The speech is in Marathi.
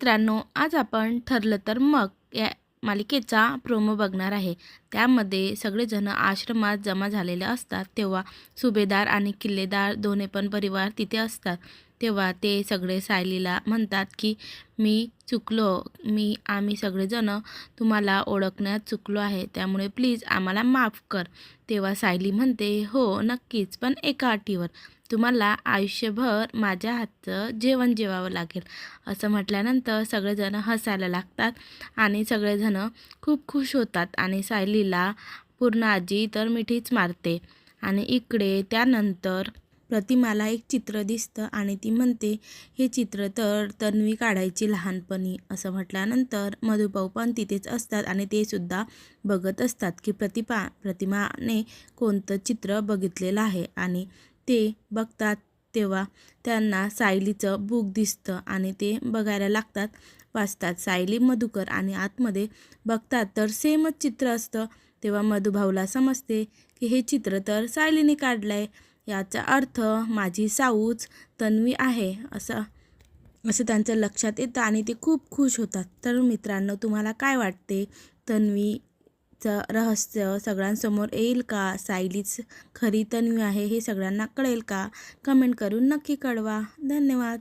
मित्रांनो आज आपण ठरलं तर मग या मालिकेचा प्रोमो बघणार आहे. त्यामध्ये सगळेजण आश्रमात जमा झालेले असतात तेव्हा सुभेदार आणि किल्लेदार दोन्ही पण परिवार तिथे असतात. तेव्हा ते सगळे सायलीला म्हणतात की मी चुकलो. मी आम्ही सगळेजण तुम्हाला ओळखण्यात चुकलो आहे. त्यामुळे प्लीज आम्हाला माफ कर. तेव्हा सायली म्हणते हो नक्कीच. पण एका अटीवर. तुम्हाला आयुष्यभर माझ्या हातचं जेवण जेवावं लागेल. असं म्हटल्यानंतर सगळेजण हसायला लागतात आणि सगळेजण खूप खुश होतात आणि सायलीला पूर्ण आजी तर मिठीच मारते. आणि इकडे त्यानंतर प्रतिमाला एक चित्र दिसतं आणि ती म्हणते हे चित्र तर तन्वी काढायची लहानपणी. असं म्हटल्यानंतर मधुभाऊ पण तिथेच असतात आणि ते सुद्धा बघत असतात की प्रतिमा प्रतिमाने कोणतं चित्र बघितलेलं आहे आणि ते बघतात तेव्हा त्यांना सायलीचं बुक दिसतं आणि ते बघायला लागतात वाचतात सायली मधुकर आणि आतमध्ये बघतात तर सेमच चित्र असतं. तेव्हा मधुभाऊला समजते की हे चित्र तर सायलीने काढलं आहे याचा अर्थ माझी साऊच तन्वी आहे असं असं त्यांचं लक्षात येतं आणि ते खूप खुश होतात. तर मित्रांनो तुम्हाला काय वाटते? तन्वीचं रहस्य सगळ्यांसमोर येईल का? सायलीच खरी तन्वी आहे हे सगळ्यांना कळेल का? कमेंट करून नक्की कळवा. धन्यवाद.